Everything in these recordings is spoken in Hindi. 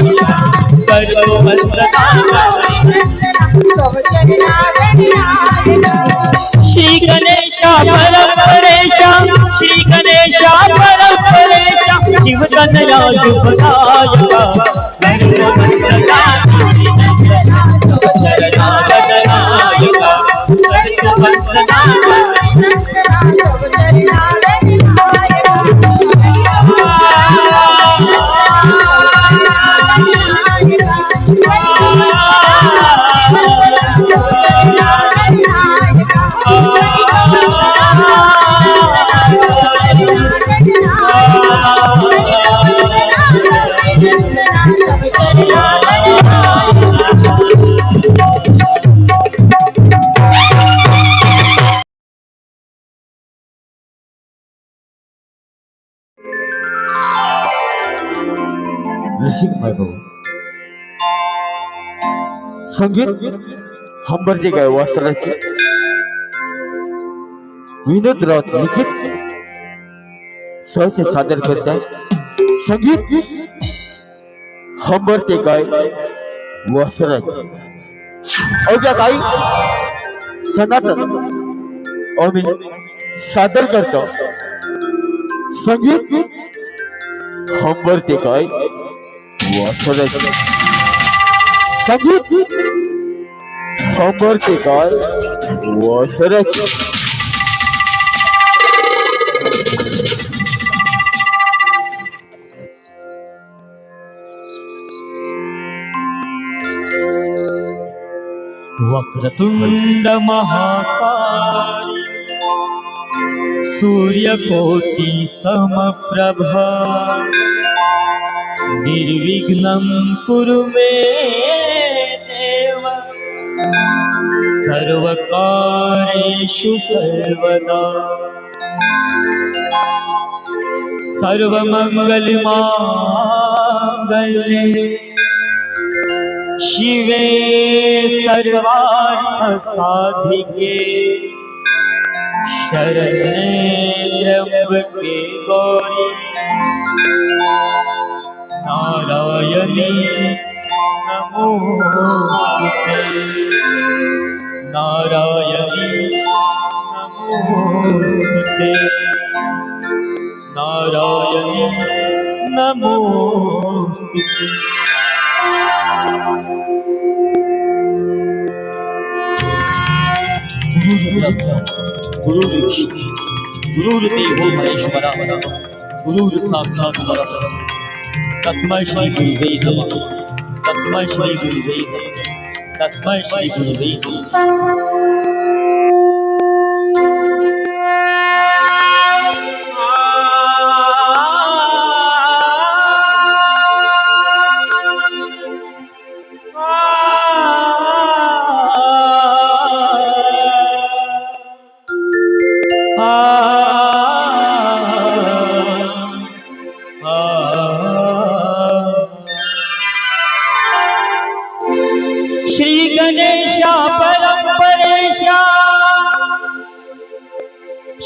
करतो वंदना श्री गणेशा परंपरेशा श्री गणेशा परंपरेशा शिव रसिक वैभव संगीत हंबरचे गाय वासराचे विनोद राऊत लिखित सहसे सादर करत आहे संगीत हंबरते गाय वासराचे अवघ्या काही सनातन। आम्ही सादर करतो संगीत काय वासराचे संगीत हंबरते काय वासराचे वक्रतुंड महाकाय सूर्यकोटि समप्रभा। निर्विघ्नं कुरु मे देव। सर्वकार्येषु सर्वदा। सर्वमङ्गलमाङ्गल्ये शिवे सर्वार्थसाधिके। गौरी। नारायणी नमोस्तुते नारायणी नमोस्तुते नारायणी नमोस्तुते गुरु गुरुर्देवो महेश्वरा गुरुर् साक्षात् तस्मै श्री गुरुवे नमः तस्मै श्री गुरुवे नमः तस्मै श्री गुरुवे नमः श्री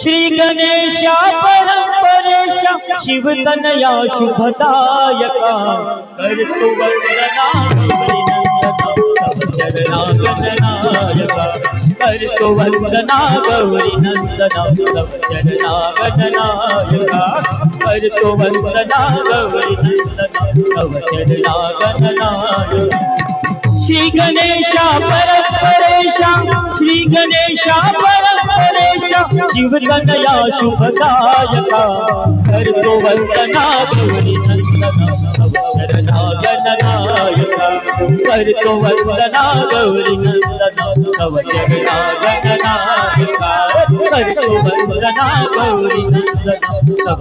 श्री गणेशा परंपरेशा शिव तनया शुभदायका। करतो वंदना गौरी नंदना चरणा गणनायका करतो वंदना गौरी नंदना चरणा गणनायका श्री गणेशा परस्परेशा श्री गणेशा परस्परेशा शिव तनया शुभदायका। गणनायका करतो वंदना गौरी नंदना तव चरणा गणनायका करतो वंदना गौरी नंदना तव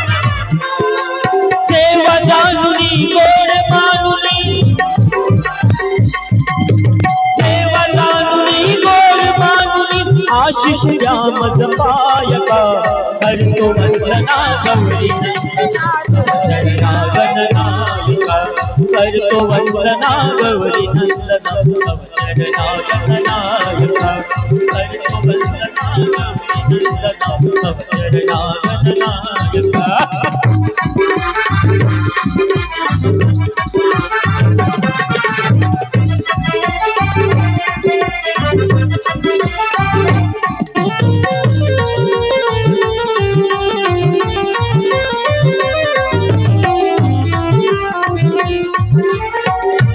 आशिष रामद पायका करतो वंदना गौरी नंदना गणनायका करतो वंदना गौरी नंदना गणनायका करतो वंदना गौरी नंदना गणनायका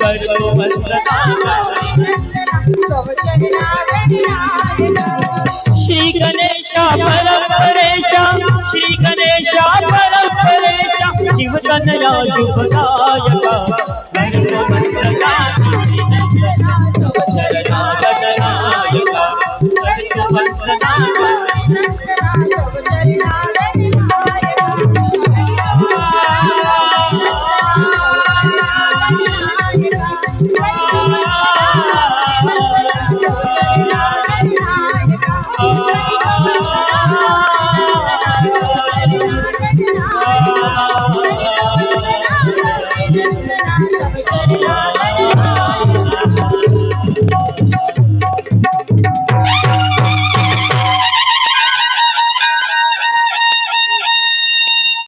करतो वंदना श्री गणेशा परंपरेशा श्री गणेशा परंपरेशा शिवतनया शुभदायका। करतो वंदना चरणा